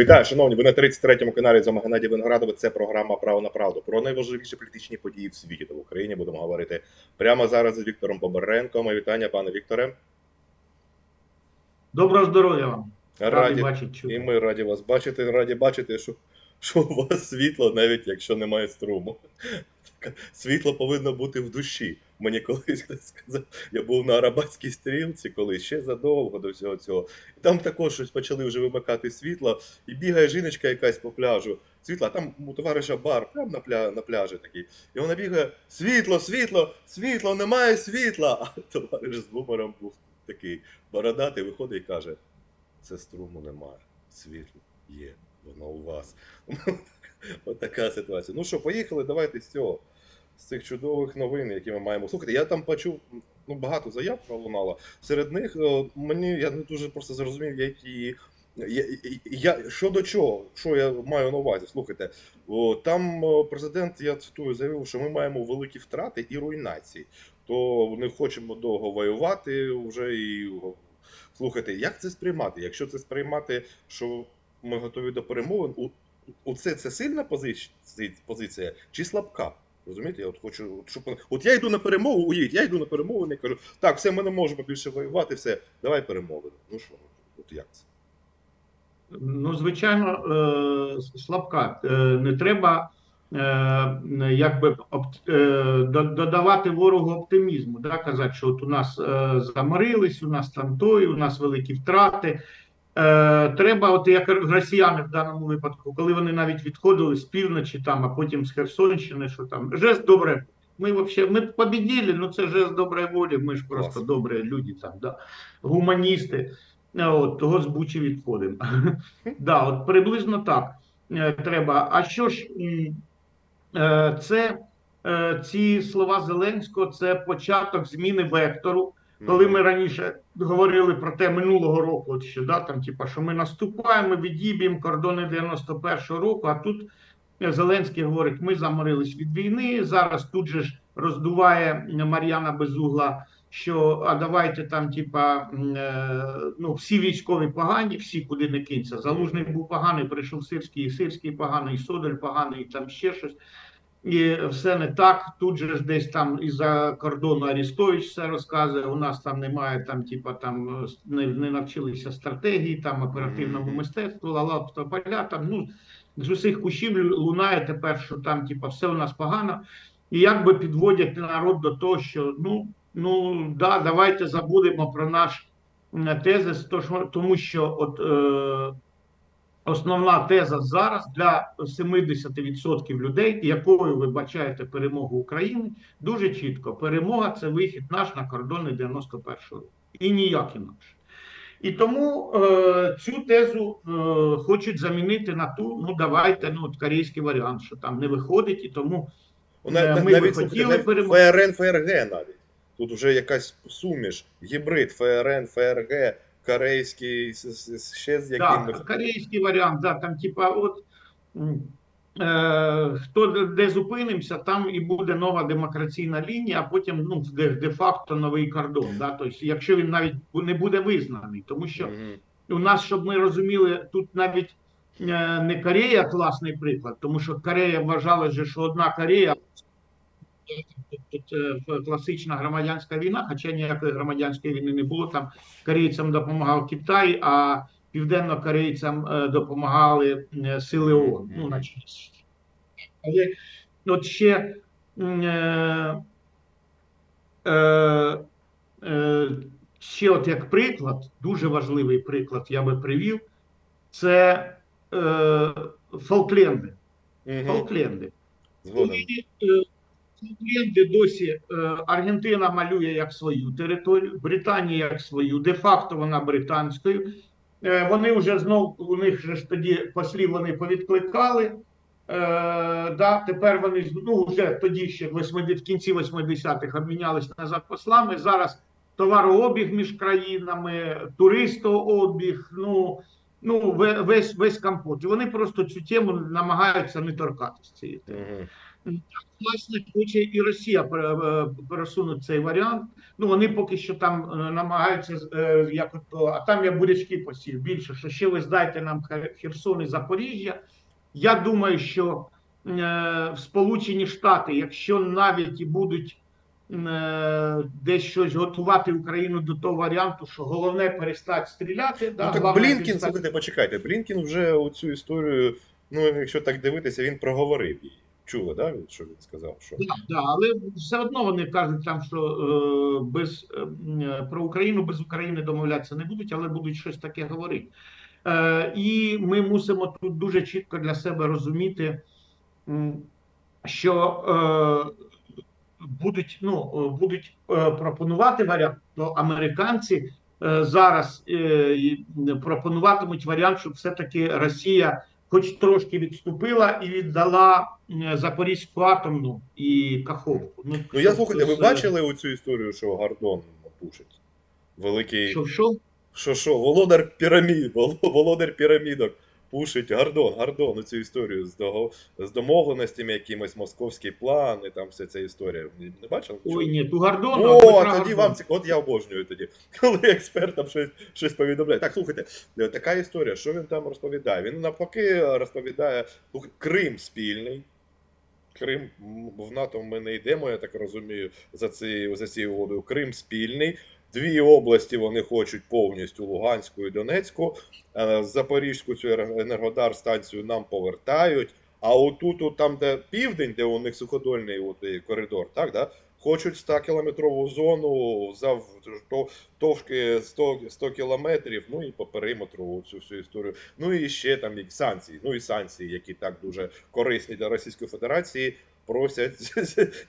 Вітаю, шановні. Ви на 33-му каналі з Геннадій Виноградове. Це програма Право на правду про найважливіші політичні події в світі та в Україні. Будемо говорити прямо зараз з Віктором Поберенком. Мої Вітання, пане Вікторе. Доброго здоров'я вам. Раді бачити і ми раді вас бачити. Раді бачити, що, що у вас світло, навіть якщо немає струму. Світло повинно бути в душі. Мені колись хтось сказав, я був на арабатській стрілці, колись ще задовго до всього цього. Там також щось почали вже вимикати світло, і бігає жіночка якась по пляжу. Світло, а там у товариша бар, прямо на, пля, на пляжі такий. І вона бігає: світло, світло, світло, немає світла. А товариш з бумером був такий бородатий, виходить і каже: це струму немає, світло є, воно у вас. От така ситуація. Ну що, поїхали, давайте з цього. З цих чудових новин, які ми маємо. Слухайте, я там почув ну, багато заяв пролунало. Серед них о, мені я не дуже просто зрозумів, які. Я, я, що до чого, що я маю на увазі? Слухайте, о, там президент, я цитую, заявив, що ми маємо великі втрати і руйнації. То не хочемо довго воювати вже і слухайте, як це сприймати? Якщо це сприймати, що ми готові до перемовин, у, у це, це сильна позиція, позиція чи слабка? Розумієте, я от хочу, от, щоб от я йду на перемогу, уїдь, я йду на перемовини і кажу, так, все, ми не можемо більше воювати, все, давай перемовини. Ну що, от як це? Ну, звичайно, е, слабка. Е, Не треба е, якби додавати ворогу оптимізму, да, казати, що от у нас заморились, у нас там той, у нас великі втрати. Е, Треба, от як росіяни в даному випадку, коли вони навіть відходили з півночі, там, а потім з Херсонщини, що там жест добре. Ми вообще ми побіділи, ну це жест доброї волі. Ми ж просто добрі люди, там, да, гуманісти. Е, От того з Бучі відходимо. да, от приблизно так е, треба. А що ж е, це ці слова Зеленського, це початок зміни вектору. Коли ми раніше говорили про те минулого року, от ще да, там, типа, що ми наступаємо, відіб'ємо кордони 91-го року, а тут е, Зеленський говорить: ми заморились від війни. Зараз тут же ж роздуває Мар'яна Безугла, що а давайте там, типа, е, ну, всі військові погані, всі куди не кинься. Залужний був поганий, прийшов Сирський, і Сирський поганий, і Содоль поганий, і там ще щось. І все не так. Тут же ж десь там із-за кордону Арістович все розказує. У нас там немає там, типа там не, не навчилися стратегії, там оперативному мистецтву, лала поля. Там ну з усіх кущів лунає тепер, що там, типа, все у нас погано. І якби підводять народ до того, що ну, ну да, давайте забудемо про наш тезис, то що- тому що от. Е, Основна теза зараз для 70% людей, якою ви бачаєте перемогу України, дуже чітко: перемога це вихід наш на кордони 91 року. І ніяк інакше. І тому е, цю тезу е, хочуть замінити на ту, ну давайте, ну от корейський варіант, що там не виходить, і тому Е, на- ми навіть хотіли слухайте, ФРН, ФРГ навіть. Тут вже якась суміш, гібрид ФРН, ФРГ, корейський, ще з якимось. Так, корейський варіант, да, там, типа, от е, хто де, де зупинимося, там і буде нова демократична лінія, а потім ну, де, де-факто новий кордон. Да? Тобто, якщо він навіть не буде визнаний, тому що у нас, щоб ми розуміли, тут навіть е, не Корея класний приклад, тому що Корея вважала, що одна Корея. Тут е, класична громадянська війна, хоча ніякої громадянської війни не було. Там корейцям допомагав Китай, а південно-корейцям е, допомагали е, сили ООН. Ну, наче. Але от ще е, е, е, ще от як приклад, дуже важливий приклад я би привів, це е, Фолкленди. Фолкленди. Згоден. Коли е, досі е, Аргентина малює як свою територію, Британія як свою, де-факто вона британською. Е, Вони вже знов у них же ж тоді послів вони повідкликали. Е, да, тепер вони ну, вже тоді ще в 80, в кінці 80-х обмінялись назад послами. Зараз товарообіг між країнами, туристообіг. Ну ну, весь, весь компот. І вони просто цю тему намагаються не торкатися цієї теми. Власне, хоче і Росія е, пересунути цей варіант. Ну, вони поки що там е, намагаються, е, як от, а там я бурячки посів більше, що ще ви здайте нам Херсон і Запоріжжя. Я думаю, що е, в Сполучені Штати, якщо навіть і будуть е, десь щось готувати Україну до того варіанту, що головне перестати стріляти. да, Ну так Блінкін, перестати- слухайте, почекайте, Блінкін вже оцю історію, ну якщо так дивитися, він проговорив її. Чули, да? Що він сказав? Що Да, да, але все одно вони кажуть там, що е, без е, про Україну без України домовлятися не будуть, але будуть щось таке говорити. Е, і ми мусимо тут дуже чітко для себе розуміти, що е, будуть, ну, будуть е, пропонувати варіант, то американці е, зараз е, пропонуватимуть варіант, щоб все-таки Росія хоч трошки відступила і віддала е, Запорізьку атомну і Каховку. Ну я слухайте, ви бачили оцю історію, що Гордон пушить? Великий. Що, що? Що що, володар пірамід, володар пірамідок пушить Гордон, Гордон, оцю історію з, дого, з домовленостями, якимось московський план і там вся ця історія. Не, бачили? Ой, ні, ту Гордона. О, Дмитра тоді Гордона. вам ці- от я обожнюю тоді, коли експерт там щось, щось повідомляє. Так, слухайте, е, така історія, що він там розповідає? Він навпаки розповідає, Крим спільний. Крим в НАТО ми не йдемо, я так розумію, за цією за цією угодою. Крим спільний. Дві області вони хочуть повністю Луганську і Донецьку. Е, Запорізьку цю енер- енергодар станцію нам повертають. А отут, от там, де південь, де у них суходольний от, коридор, так, да, хочуть 100-кілометрову зону за товшки 100, 100 кілометрів, ну і по периметру цю всю історію. Ну і ще там і санкції, ну і санкції, які так дуже корисні для Російської Федерації, просять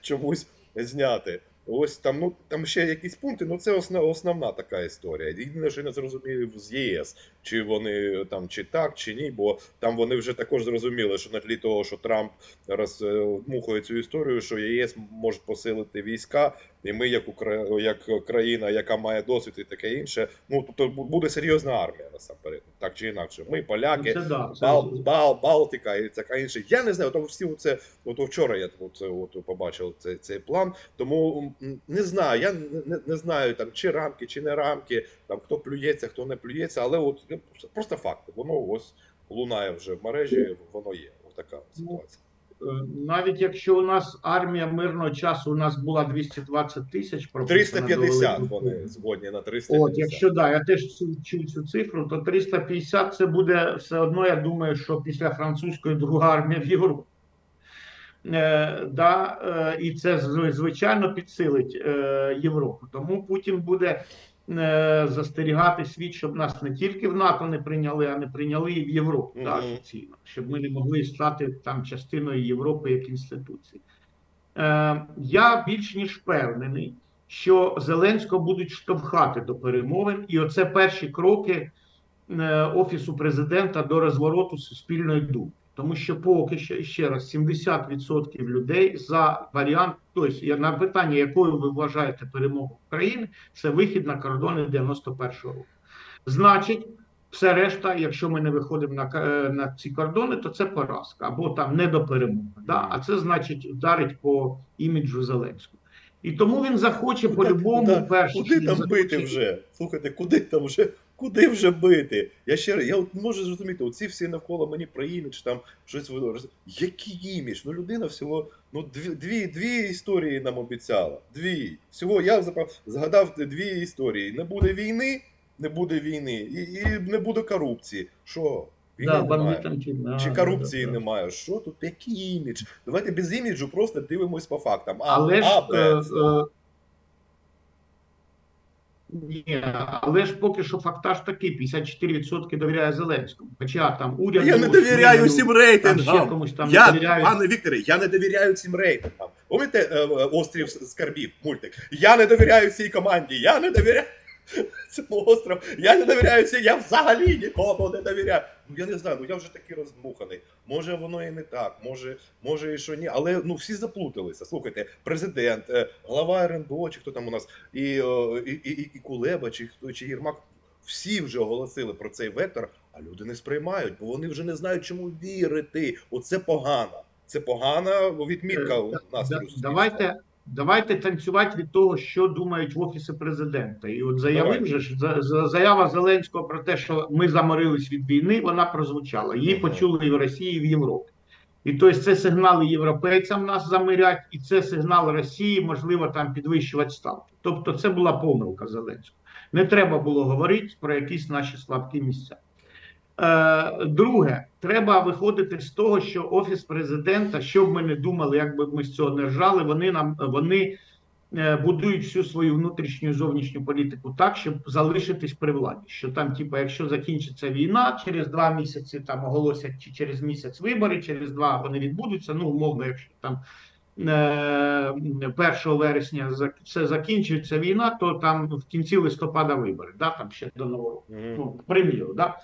чомусь зняти. Ось там, ну там ще якісь пункти, ну це основ, основна така історія. Єдине, що я не зрозумів з ЄС, чи вони там чи так, чи ні, бо там вони вже також зрозуміли, що на тлі того, що Трамп роздмухує цю історію, що ЄС може посилити війська, і ми, як Укра... як країна, яка має досвід і таке інше, ну тобто буде серйозна армія насамперед, так чи інакше. Ми, поляки, Це да, це- Бал, Бал, Балтика і таке інше. Я не знаю, то всі це, от вчора я оце, от, побачив цей, цей план. Тому не знаю, я не, не знаю там чи рамки, чи не рамки, там хто плюється, хто не плюється, але от ну, просто факти. Воно ось лунає вже в мережі, воно є. Ось така ситуація. Е, Навіть якщо у нас армія мирного часу у нас була 220 тисяч, 350 вони згодні на 350. От, якщо да, я теж чув, цю цифру, то 350 це буде все одно, я думаю, що після французької друга армія в Європі. Е, да, е, і це звичайно підсилить е, Європу. Тому Путін буде застерігати світ, щоб нас не тільки в НАТО не прийняли, а не прийняли і в Європу да, Мгм. офіційно, щоб ми не могли стати там частиною Європи як інституції. Е, я більш ніж впевнений, що Зеленського будуть штовхати до перемовин, і оце перші кроки е, Офісу президента до розвороту суспільної думки. Тому що поки що ще раз 70% людей за варіант, тобто на питання, якою ви вважаєте перемогу України, це вихід на кордони 91-го року. Значить, все решта, якщо ми не виходимо на, е, на ці кордони, то це поразка або там не до перемоги. Да? А це значить вдарить по іміджу Зеленського. І тому він захоче Ну, по-любому так, перш Куди там захоче- бити вже? Слухайте, куди там вже? Куди вже бити? Я ще раз- я от можу зрозуміти, оці всі навколо мені про імідж, там щось Який імідж? Ну людина всього, ну дві, дві, дві історії нам обіцяла. Дві. Всього я згадав дві історії. Не буде війни, не буде війни, і, і не буде корупції. Що? Війни Да, немає. бандитам чи, корупції да, да. немає? Що тут? Який імідж? Давайте без іміджу просто дивимось по фактам. А, Але ж, а, Б, е, е, ні, але ж поки що фактаж такий: 54% довіряє Зеленському. Хоча там уряд. Я не довіряю всім там рейтингам. комусь там Я, не довіряють. пане Вікторе, я не довіряю цим рейтингам. Помните е, е, острів скарбів, мультик? Я не довіряю цій команді, я не довіряю цьому острову, я не довіряю цій, я взагалі нікому не довіряю. Ну я не знаю, ну я вже такий роздмуханий. Може воно і не так, може, може і що ні. Але ну всі заплуталися. Слухайте, президент, е, глава РНБО, чи хто там у нас, і, е, і, і, і Кулеба, чи хто чи Єрмак. Всі вже оголосили про цей вектор, А люди не сприймають, бо вони вже не знають, чому вірити. Оце погано. Це погана відмітка у Е, нас. Давайте, давайте танцювати від того, що думають в офісі президента. І от заявив же ж за- за- заява Зеленського про те, що ми заморились від війни, вона прозвучала. Її почули і в Росії, і в Європі. І тобто це сигнали європейцям нас замирять, і це сигнал Росії, можливо, там підвищувати ставки. Тобто, це була помилка Зеленського. Не треба було говорити про якісь наші слабкі місця. Е, Друге, треба виходити з того, що офіс президента, що б ми не думали, як би ми з цього не ржали, вони нам вони е, будують всю свою внутрішню і зовнішню політику так, щоб залишитись при владі. Що там, типу, якщо закінчиться війна, через два місяці там оголосять, чи через місяць вибори, через два вони відбудуться. Ну, умовно, якщо там. е, 1 вересня зак- все закінчується війна, то там в кінці листопада вибори, да, там ще до нового року ну, приміру, да?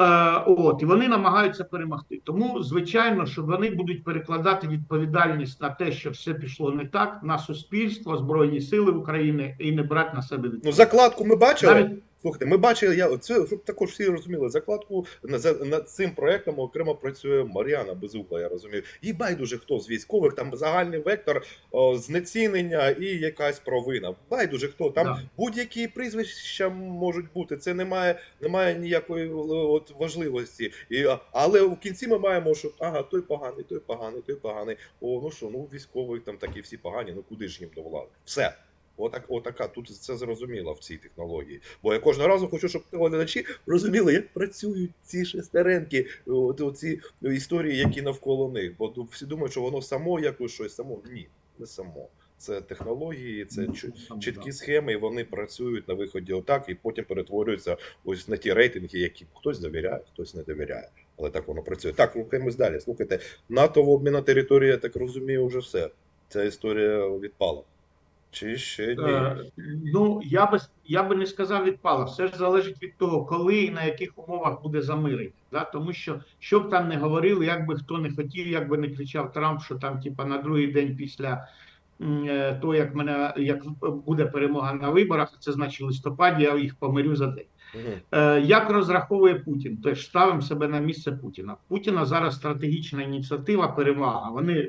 Е, от, і вони намагаються перемогти. Тому, звичайно, що вони будуть перекладати відповідальність на те, що все пішло не так, на суспільство, Збройні Сили України і не брати на себе Ну, закладку ми бачили. Навіть Слухайте, ми бачили, я це щоб також всі розуміли. Закладку на- за- над цим проектом окремо працює Мар'яна Безугла, я розумію. Їй байдуже хто з військових, там загальний вектор о, знецінення і якась провина. Байдуже хто там Да. будь-які прізвища можуть бути. Це немає, немає ніякої от важливості. І, але в кінці ми маємо, що ага, той поганий, той поганий, той поганий. О, ну що, ну військовий там такі всі погані, ну куди ж їм до влади? Все. Отак, отака, тут це зрозуміло в цій технології. Бо я кожного разу хочу, щоб глядачі розуміли, як працюють ці шестеренки, от, ці історії, які навколо них. Бо всі думають, що воно само якось щось само. Ні, не само. Це технології, це чіткі схеми, і вони працюють на виході отак, і потім перетворюються ось на ті рейтинги, які хтось довіряє, хтось не довіряє. Але так воно працює. Так, рухаємось далі. Слухайте, НАТО в обмін на територію, я так розумію, вже все. Ця історія відпала. Чи ще ні? Е, Ну, я би, я би не сказав відпала. Все ж залежить від того, коли і на яких умовах буде замирення. Да? Тому що, що б там не говорили, як би хто не хотів, як би не кричав Трамп, що там, типа, на другий день після е, того, як мене як буде перемога на виборах, це значить листопаді, я їх помирю за день. Е, Як розраховує Путін? Тож ставимо себе на місце Путіна. Путіна зараз стратегічна ініціатива, перевага. Вони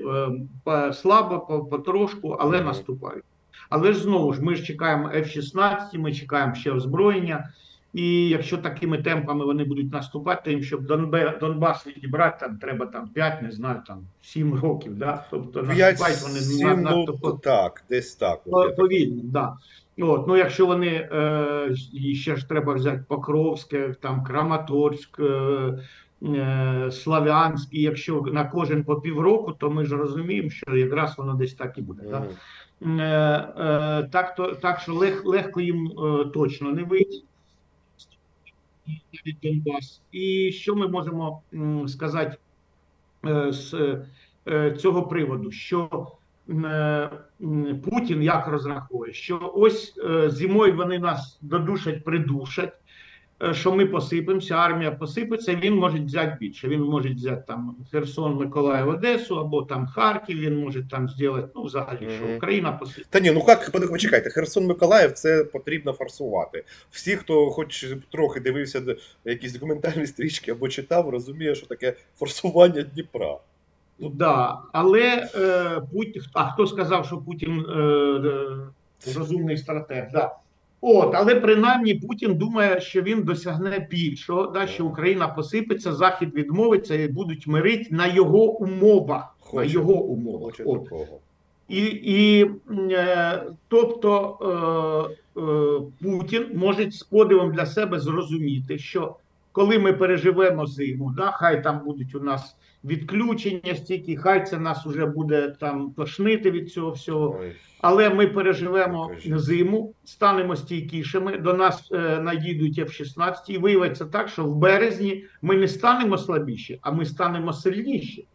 е, слабо, по- потрошку, але наступають. Але ж знову ж ми ж чекаємо F-16, ми чекаємо ще озброєння. І якщо такими темпами вони будуть наступати, то їм, щоб Донбас відібрати, там треба там 5, не знаю, там 7 років. Да? Тобто наступають вони сім, на, ну, так, десь так. повільно, да. От, ну, якщо вони е, ще ж треба взяти Покровське, там Краматорськ, е, е, Славянськ, і якщо на кожен по півроку, то ми ж розуміємо, що якраз воно десь так і буде. Да? Е, е, так, то, так що лег, легко їм е, точно не вийти. Навіть Донбас. І що ми можемо сказати з цього приводу? Що Путін як розраховує, що ось зимою вони нас додушать, придушать, що ми посипемося, армія посипеться, він може взяти більше. Він може взяти там Херсон, Миколаїв, Одесу, або там Харків, він може там зробити, ну, взагалі, що Україна посипеться. Та ні, ну як почекайте, Херсон Миколаїв це потрібно форсувати. Всі, хто хоч трохи дивився якісь документальні стрічки або читав, розуміє, що таке форсування Дніпра. Ну, Да, але е, Путін, а хто сказав, що Путін е, е, розумний стратег? Да. От, але принаймні Путін думає, що він досягне більшого, да, що Україна посипеться, Захід відмовиться і будуть мирити на його умовах. На його умовах. Хоче От. І, і е, тобто е, е, Путін може з подивом для себе зрозуміти, що коли ми переживемо зиму, да, хай там будуть у нас відключення стільки, хай це нас уже буде там тошнити від цього всього. Ой. Але ми переживемо зиму, станемо стійкішими. До нас е, надійдуть F-16, і виявиться так, що в березні ми не станемо слабіші, а ми станемо сильніші.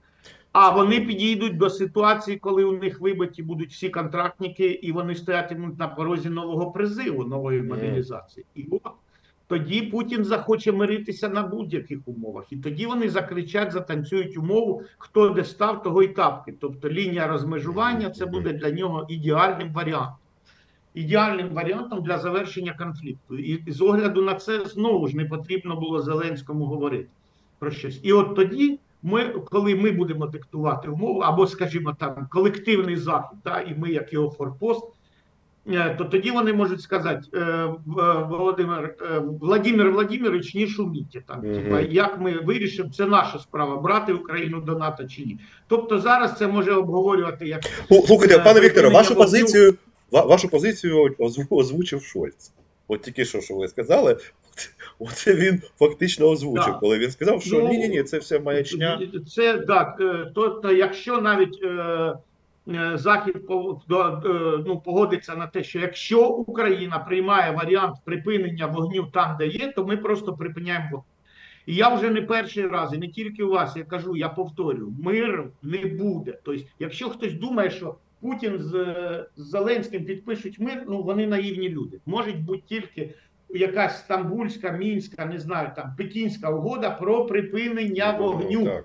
А вони підійдуть до ситуації, коли у них вибиті будуть всі контрактники, і вони стоятимуть на порозі нового призиву, нової Мгм. мобілізації. І от тоді Путін захоче миритися на будь-яких умовах. І тоді вони закричать, затанцюють умову, хто де став, того й тапки. Тобто лінія розмежування це буде для нього ідеальним варіантом. ідеальним варіантом для завершення конфлікту. І, з огляду на це знову ж не потрібно було Зеленському говорити про щось. І от тоді, ми, коли ми будемо диктувати умови, або, скажімо там, колективний захід, та, і ми, як його форпост, то тоді вони можуть сказати, е, Володимир е, Владимир Владимирович, не шуміть там. Типа, як ми вирішимо, це наша справа, брати Україну до НАТО чи ні. Тобто зараз це може обговорювати як Слухайте, Е, пане Вікторе, вашу вогню. позицію, ва- вашу позицію озву- озвучив Шольц. От тільки що, що ви сказали, оце він фактично озвучив, Да. коли він сказав, що Ну, ні, ні, ні, це все маячня. Це так. е, Тобто, якщо навіть е, е, Захід по- е, ну, погодиться на те, що якщо Україна приймає варіант припинення вогню там, де є, то ми просто припиняємо вогонь. І я вже не перший раз, і не тільки у вас, я кажу, я повторюю, миру не буде. Тобто, якщо хтось думає, що Путін з, е, з Зеленським підпишуть мир, ну вони наївні люди. Може бути тільки якась стамбульська, мінська, не знаю, там пекінська угода про припинення вогню. Так.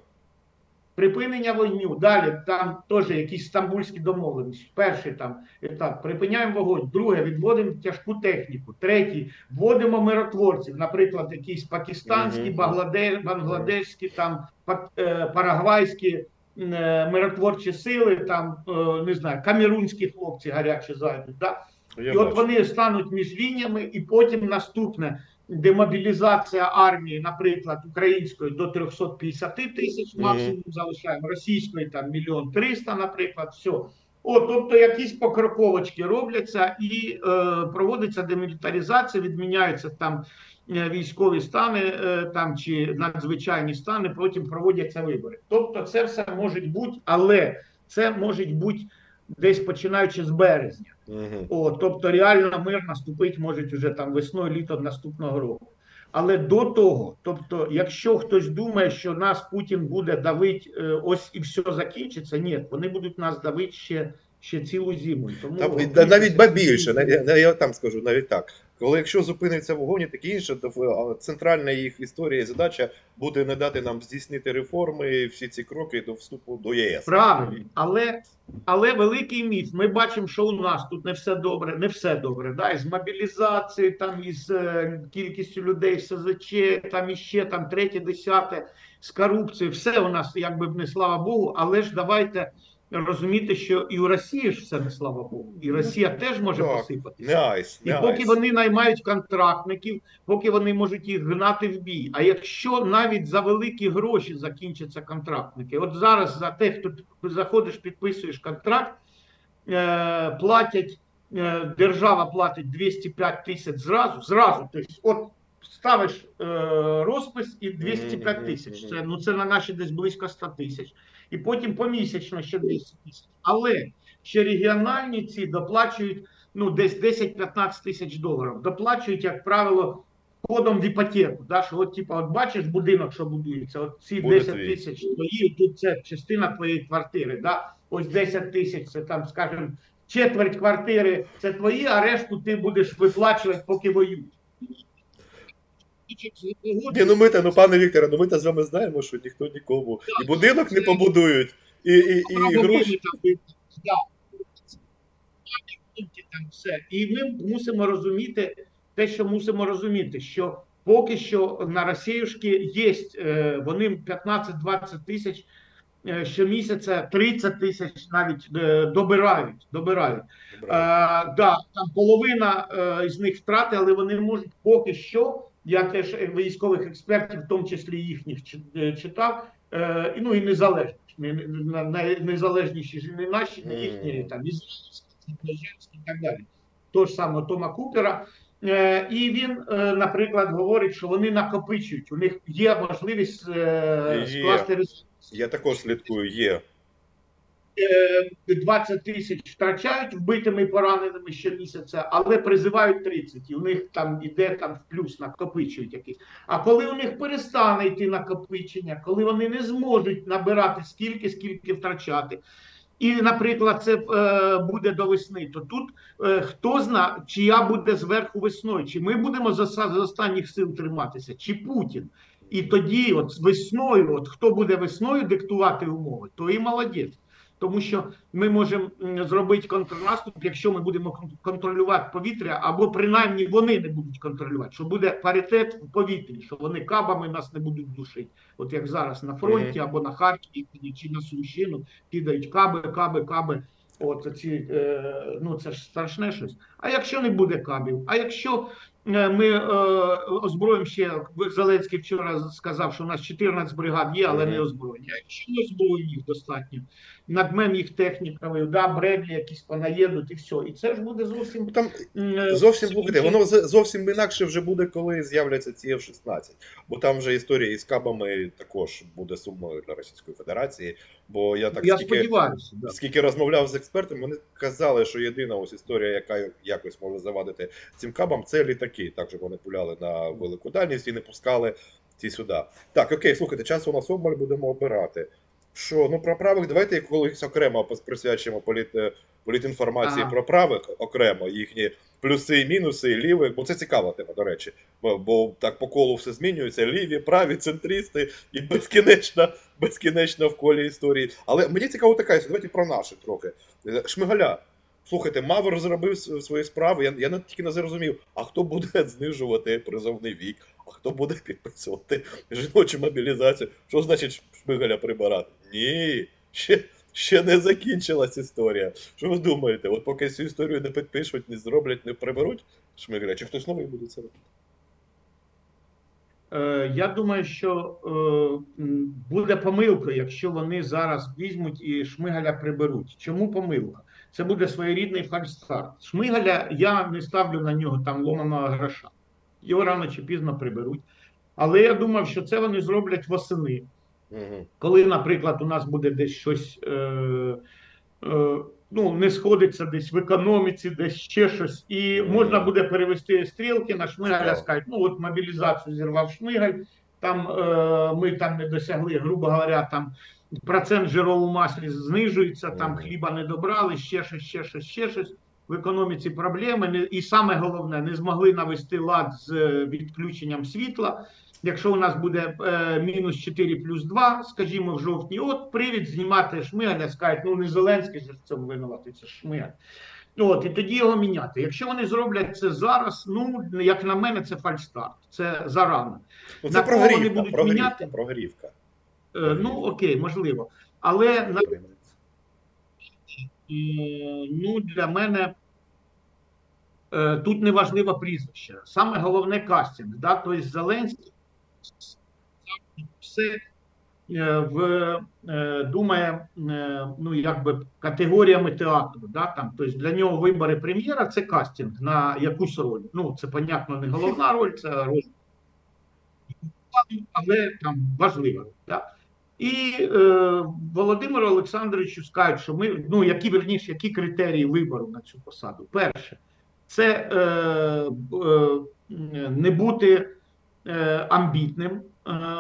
Припинення вогню. Далі там теж якісь стамбульські домовленості. Перший там етап припиняємо вогонь. Друге, відводимо тяжку техніку. Третій, вводимо миротворців, наприклад, якісь пакистанські, Мгм. Бангладешські, там е, парагвайські е, миротворчі сили, там е, не знаю, камерунські хлопці гарячі зайдуть. Да? І от вони стануть між лініями, і потім наступне демобілізація армії, наприклад, української до 350 тисяч максимум залишаємо, російської там мільйон триста, наприклад, все. От, тобто якісь покроковочки робляться і е, проводиться демілітаризація, відміняються там е, військові стани е, там чи надзвичайні стани, потім проводяться вибори. Тобто, це все може бути, але це може бути десь починаючи з березня. Угу. О, тобто реально мир наступить може вже там весною, літом наступного року. Але до того, тобто, якщо хтось думає, що нас Путін буде давити, е, ось і все закінчиться, ні, вони будуть нас давити ще, ще цілу зиму. Тому там, навіть ба більше, на- я, я там скажу навіть так. Коли якщо зупиниться вогонь і таке інше, то центральна їх історія і задача буде не дати нам здійснити реформи всі ці кроки до вступу до ЄС. Правильно, але, але великий міф. Ми бачимо, що у нас тут не все добре, не все добре. Да? Із мобілізацією, там із е, кількістю людей СЗЧ, там іще там третє, десяте з корупцією. Все у нас якби не слава Богу, але ж давайте розуміти, що і у Росії ж все не слава Богу, і Росія теж може Так, посипатися. Не айс, І поки айс. вони наймають контрактників, поки вони можуть їх гнати в бій. А якщо навіть за великі гроші закінчаться контрактники, от зараз за те, хто заходиш, підписуєш контракт, е, платять, е, держава платить 205 тисяч зразу, зразу. Тобто, от ставиш е, розпис і 205 Мгм, тисяч. Це, ну, це на наші десь близько 100 тисяч. І потім помісячно ще 200 тисяч. Але ще регіональні ці доплачують ну, десь 10-15 тисяч доларів. Доплачують, як правило, кодом в іпотеку. Да? Що от, типу, от бачиш будинок, що будується, от ці Буде 10 твій. тисяч твої, тут це частина твоєї квартири. Да? Ось 10 тисяч, це там, скажімо, четверть квартири це твої, а решту ти будеш виплачувати, поки воюють. Ні, ну ми та, ну пане Вікторе, ну ми та з вами знаємо, що ніхто нікому і будинок не побудують, і, і, і, Або гроші. там все. І ми мусимо розуміти те, що мусимо розуміти, що поки що на Росіюшки є, е, вони 15-20 тисяч е, щомісяця, 30 тисяч навіть е, добирають. добирають. Е, да, там половина з них втрати, але вони можуть поки що. Я теж військових експертів, в тому числі їхніх е, читав, е, ну і незалежні. Незалежніші ж не наші, не їхні, там ізраїльські, і так далі. Того ж самого Тома Купера. Е, і він, е, наприклад, говорить, що вони накопичують. У них є можливість е, скласти ресурси. Я також слідкую, є. Е, 20 тисяч втрачають вбитими і пораненими щомісяця, але призивають 30. І у них там іде там в плюс накопичують якісь. А коли у них перестане йти накопичення, коли вони не зможуть набирати скільки, скільки втрачати. І, наприклад, це е, буде до весни, то тут е, хто зна, чия буде зверху весною, чи ми будемо за, за останніх сил триматися, чи Путін. І тоді, от весною, от хто буде весною диктувати умови, то і молодець. Тому що ми можемо зробити контрнаступ, якщо ми будемо контролювати повітря, або принаймні вони не будуть контролювати, що буде паритет в повітрі, що вони кабами нас не будуть душити. От як зараз на фронті або на Харкові чи на Сумщину кидають каби, каби, каби. От ці, е, ну це ж страшне щось. А якщо не буде кабів, а якщо е, ми е, озброїмо ще, Зеленський вчора сказав, що у нас 14 бригад є, але не озброєні. А якщо не озброєні їх достатньо, надмем їх технікою, да, бредлі якісь понаєдуть і все. І це ж буде зовсім Там Зовсім е, слухайте, воно зовсім інакше вже буде, коли з'являться ці F-16. Бо там вже історія із кабами також буде сумною для Російської Федерації. Бо я так Я скільки, сподіваюся, да. скільки розмовляв з експертами, вони казали, що єдина ось історія, яка якось може завадити цим кабам, це літаки. Так, щоб вони пуляли на велику дальність і не пускали ці сюди. Так, окей, слухайте, час у нас обмаль будемо обирати. Що, ну про правих давайте колись окремо присвячимо політ, е, політінформації Ага. про правих, окремо їхні плюси і мінуси, лівих, бо це цікава тема, до речі. Бо, бо так по колу все змінюється: ліві, праві, центристи і безкінечно, безкінечно в колі історії. Але мені цікаво така історія, давайте про наші трохи. Е, Шмигаля. Слухайте, Мавр зробив свої справи. Я, я не тільки не зрозумів, а хто буде знижувати призовний вік, хто буде підписувати жіночу мобілізацію. Що значить Шмигаля прибирати? Ні, ще, ще не закінчилась історія. Що ви думаєте? От поки цю історію не підпишуть, не зроблять, не приберуть Шмигаля, чи хтось новий буде це робити? Е, Я думаю, що е, буде помилка, якщо вони зараз візьмуть і Шмигаля приберуть. Чому помилка? Це буде своєрідний фальстарт. Шмигаля я не ставлю на нього там ломаного гроша. Його рано чи пізно приберуть. Але я думав, що це вони зроблять восени. Угу. Коли, наприклад, у нас буде десь щось е, е, ну, не сходиться десь в економіці, десь ще щось, і Мгм. можна буде перевести стрілки на Шмигаля, сказати, ну от мобілізацію зірвав Шмигаль, там е, ми там не досягли, грубо говоря, там процент жиров у маслі знижується, там хліба не добрали, ще щось, ще щось, ще щось. В економіці проблеми, і саме головне, не змогли навести лад з е, відключенням світла. Якщо у нас буде е, мінус 4 плюс 2, скажімо, в жовтні, от привід знімати Шмигаля, скажуть, ну не Зеленський в цьому винуватий, це Шмигаль. От, і тоді його міняти. Якщо вони зроблять це зараз, ну, як на мене, це фальстарт, це зарано. Ну, На це кого вони будуть прогрівка, міняти? прогрівка. Е, ну, окей, можливо. Але на Ну, для мене тут не важливо прізвище. Саме головне кастинг. Да? Тобто Зеленський все е, в, е, думає е, ну, якби категоріями театру. Да? Там, тобто для нього вибори прем'єра це кастинг на якусь роль. Ну, це, понятно, не головна роль, це роль, але там важлива. Да? І е, Володимиру Олександровичу скажуть, що ми ну які верніше, які критерії вибору на цю посаду. Перше, це е, е, не бути е, амбітним, е,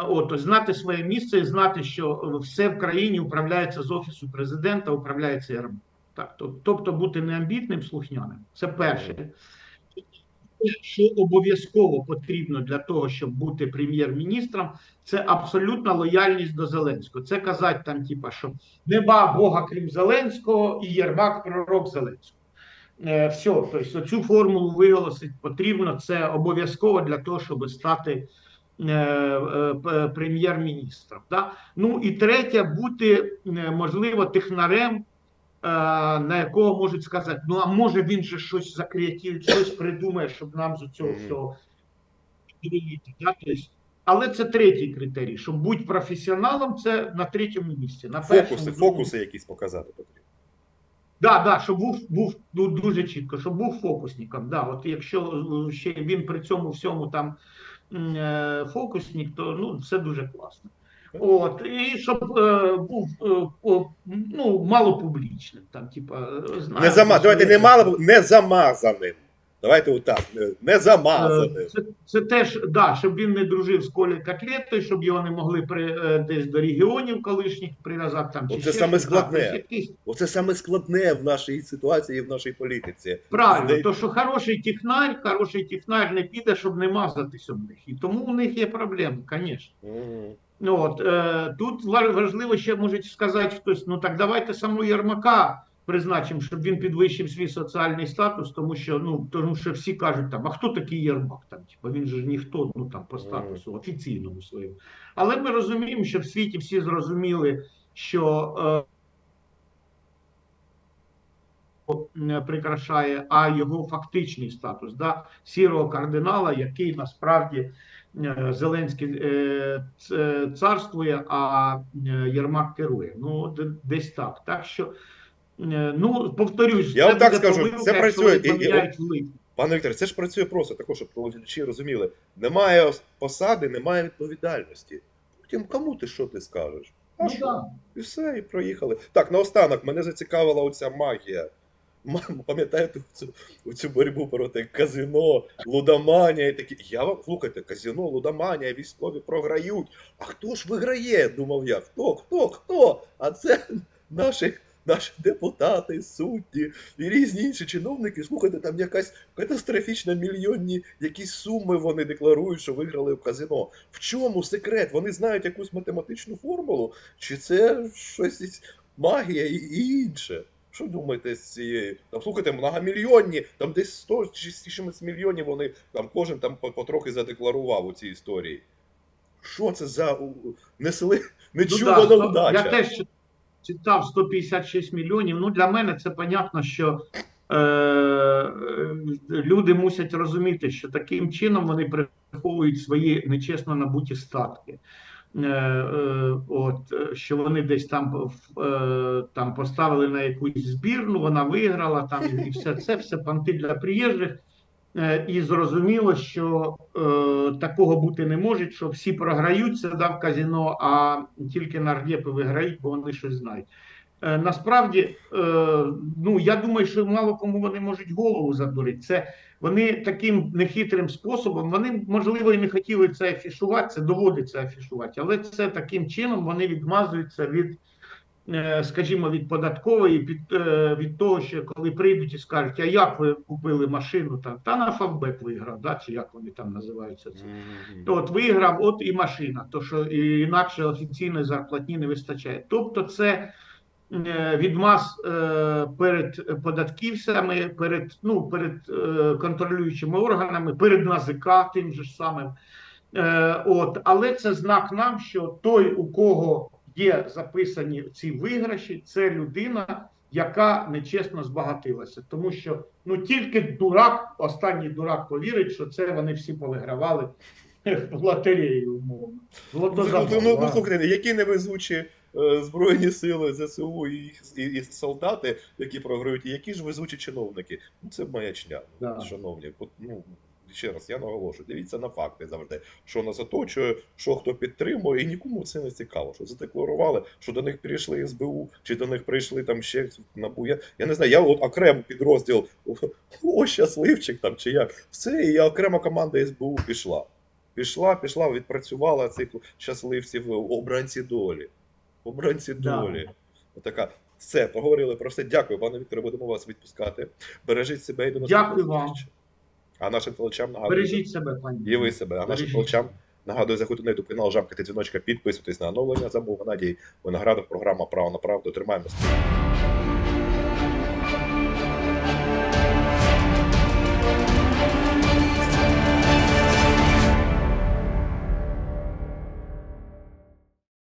от, знати своє місце і знати, що все в країні управляється з офісу президента, управляється РБ. Так, тобто бути не амбітним, слухняним. Це перше. Що обов'язково потрібно для того, щоб бути прем'єр-міністром, це абсолютна лояльність до Зеленського. Це казати там, типа, що нема Бога крім Зеленського, і Єрмак пророк Зеленського. Е, все, тобто цю формулу виголосити потрібно. Це обов'язково для того, щоб стати е, е, прем'єр-міністром. Да? Ну і третє, бути можливо технарем, на якого можуть сказати, ну а може він же щось закреативить, щось придумає, щоб нам з цього всього. Да? Тобто, але це третій критерій, щоб бути професіоналом, це на третьому місці. На Фокуси, другому. фокуси якісь показати потрібно. Да, да, щоб був, був ну, дуже чітко, щоб був фокусником. Да, от якщо е, ще він при цьому всьому там е, фокусник, то ну все дуже класно. От, і щоб е, був е, ну, малопублічним, там, типа, е, знаєте, Не зама... Давайте не мало, не замазаним. Давайте отак, не- не замазаним. Е, Це, це теж, да, щоб він не дружив з Колею Котлетою, щоб його не могли при, е, десь до регіонів колишніх прив'язати. Там, чи Оце ще саме щось, складне. тобто Оце саме складне в нашій ситуації, в нашій політиці. Правильно, Здає- то що хороший технарь, хороший технарь не піде, щоб не мазатись об них. І тому у них є проблеми, звісно. Мгм. Ну, от, е, тут ва- важливо ще може сказати хтось, ну так давайте самого Єрмака призначимо, щоб він підвищив свій соціальний статус, тому що, ну, тому що всі кажуть там, а хто такий Єрмак? Там, типу, він же ніхто, ну там по статусу офіційному своєму. Але ми розуміємо, що в світі всі зрозуміли, що е, е, прикрашає, а його фактичний статус, да, сірого кардинала, який насправді е, Зеленський е, царствує, а е, Єрмак керує. Ну, десь так. Так що, е, ну, повторюсь, Я вам так скажу, помилка, це працює, і- і-. Пане Вікторе, це ж працює просто також, щоб глядачі розуміли. Немає посади, немає відповідальності. Потім кому ти що ти скажеш? А Ну, що? да. І все, і проїхали. Так, наостанок, мене зацікавила оця магія. Пам'ятаєте цю, цю боротьбу проти казино, лудоманія і такі. Я вам слухайте, казино, лудоманія, військові програють. А хто ж виграє? Думав я. Хто, хто, хто? А це наші, наші депутати, судді і різні інші чиновники. Слухайте, там якась катастрофічна мільйонні якісь суми вони декларують, що виграли в казино. В чому секрет? Вони знають якусь математичну формулу? Чи це щось магія і, інше? Що думаєте з цією? Там слухайте, многомільйонні, там десь 100 чи з чимось мільйонів вони там кожен там потрохи задекларував у цій історії. Що це за несли Ну, да, нечувана сто- удача? Я теж читав 156 мільйонів. Ну, для мене це понятно, що е, люди мусять розуміти, що таким чином вони приховують свої нечесно набуті статки. Е, е, от, що вони десь там, е, там поставили на якусь збірну, вона виграла там і все це, все панти для приїжджих. Е, І зрозуміло, що е, такого бути не може, що всі програються да, в казино, а тільки нардепи виграють, бо вони щось знають. Е, насправді, е, ну я думаю, що мало кому вони можуть голову задурити. Це вони таким нехитрим способом, вони можливо і не хотіли це афішувати, це доводиться афішувати, але це таким чином вони відмазуються від. Е, Скажімо, від податкової, від, е, від того, що коли прийдуть і скажуть, а як ви купили машину там, та на фавбек виграв, да, чи як вони там називаються це. Мгм. То от виграв, от і машина, то що інакше офіційної зарплатні не вистачає. Тобто, це е, відмаз перед податківцями, перед, ну, перед контролюючими органами, перед НАЗК тим же самим. От, але це знак нам, що той, у кого є записані ці виграші, це людина, яка нечесно збагатилася. Тому що ну тільки дурак, останній дурак повірить, що це вони всі повигравали в лотерею, умовно. Ну, ну, ну, слухайте, які невезучі е, Збройні сили ЗСУ і, їх- і, і солдати, які програють, і які ж везучі чиновники. Ну це маячня, Да. шановні. От, ну, ще раз, я наголошую, дивіться на факти завжди, що нас оточує, що хто підтримує, і нікому це не цікаво. Що задекларували, що до них прийшли СБУ, чи до них прийшли там ще НАБУ. Я, я не знаю, я от окремо підрозділ, о, щасливчик там чи як. Все, і окрема команда СБУ пішла. Пішла, пішла, відпрацювала цих щасливців обранці долі. Обранці Да. долі. Отака. Все, поговорили про все. Дякую, пане Вікторе, будемо вас відпускати. Бережіть себе і до наступної Дякую вам. А нашим телечам нагадую. Бережіть себе, пані. І ви себе. А нашим телечам нагадую, заходьте на YouTube канал, жамкати дзвіночка, підписуйтесь на оновлення. Забув Геннадій Виноградов, програма Право на правду. Тримаємося.